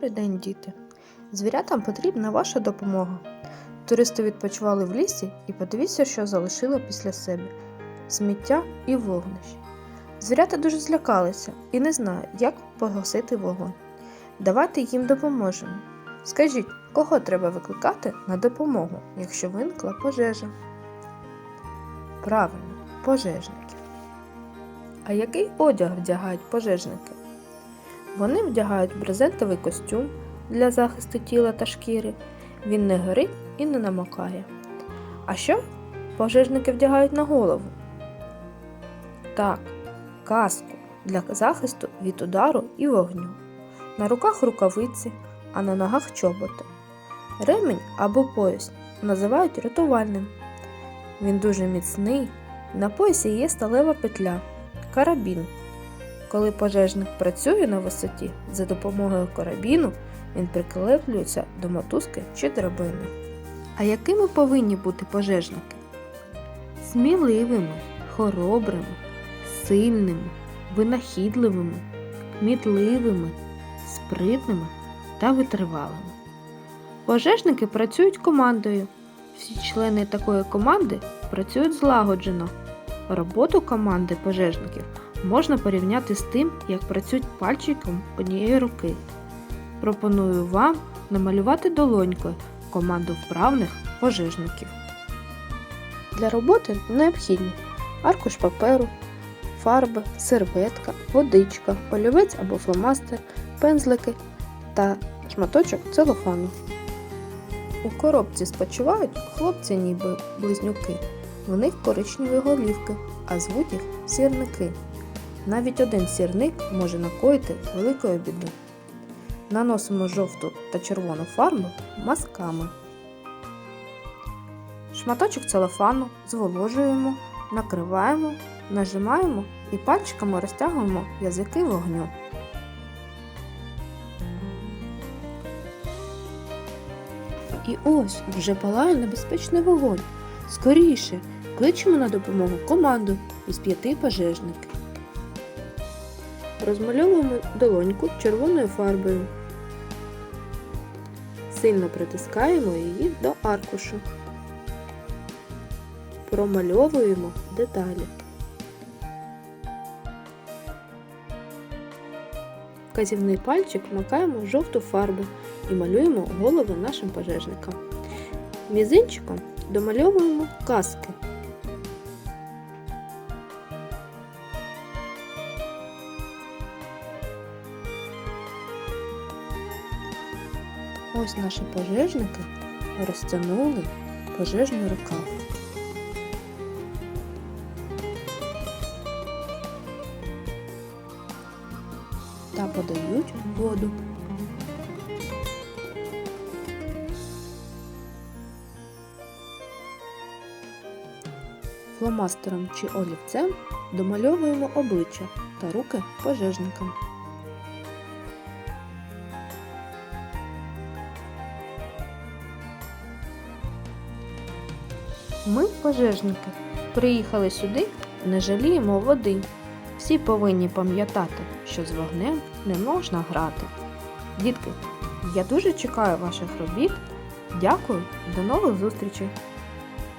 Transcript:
Добрий день, діти! Звірятам потрібна ваша допомога. Туристи відпочивали в лісі і подивіться, що залишили після себе сміття і вогнище. Звірята дуже злякалися і не знають, як погасити вогонь. Давайте їм допоможемо. Скажіть, кого треба викликати на допомогу, якщо виникла пожежа? Правильно, пожежників. А який одяг вдягають пожежники? Вони вдягають брезентовий костюм для захисту тіла та шкіри. Він не горить і не намокає. А що пожежники вдягають на голову? Так, каску для захисту від удару і вогню. На руках рукавиці, а на ногах чоботи. Ремінь або пояс називають рятувальним. Він дуже міцний. На поясі є сталева петля, карабін. Коли пожежник працює на висоті, за допомогою карабіну він прикріплюється до мотузки чи драбини. А якими повинні бути пожежники? Сміливими, хоробрими, сильними, винахідливими, кмітливими, спритними та витривалими. Пожежники працюють командою. Всі члени такої команди працюють злагоджено. Роботу команди пожежників можна порівняти з тим, як працюють пальчиком однієї руки. Пропоную вам намалювати долонькою команду вправних пожежників. Для роботи необхідні аркуш паперу, фарби, серветка, водичка, олівець або фломастер, пензлики та шматочок целофану. У коробці спочивають хлопці ніби близнюки. В них коричневі голівки, а звуть їх сірники. Навіть один сірник може накоїти великої біди. Наносимо жовту та червону фарбу мазками. Шматочок целофану зволожуємо, накриваємо, нажимаємо і пальчиками розтягуємо язики вогню. І ось вже палає небезпечний вогонь. Скоріше кличемо на допомогу команду із п'яти пожежників. Розмальовуємо долоньку червоною фарбою. Сильно притискаємо її до аркушу. Промальовуємо деталі. Вказівний пальчик вмикаємо в жовту фарбу і малюємо голови нашим пожежникам. Мізинчиком домальовуємо каски. Ось наші пожежники розтягнули пожежний рукав. Та подають воду. Фломастером чи олівцем домальовуємо обличчя та руки пожежникам. Ми, пожежники, приїхали сюди, не жаліємо води. Всі повинні пам'ятати, що з вогнем не можна грати. Дітки, я дуже чекаю ваших робіт. Дякую, до нових зустрічей!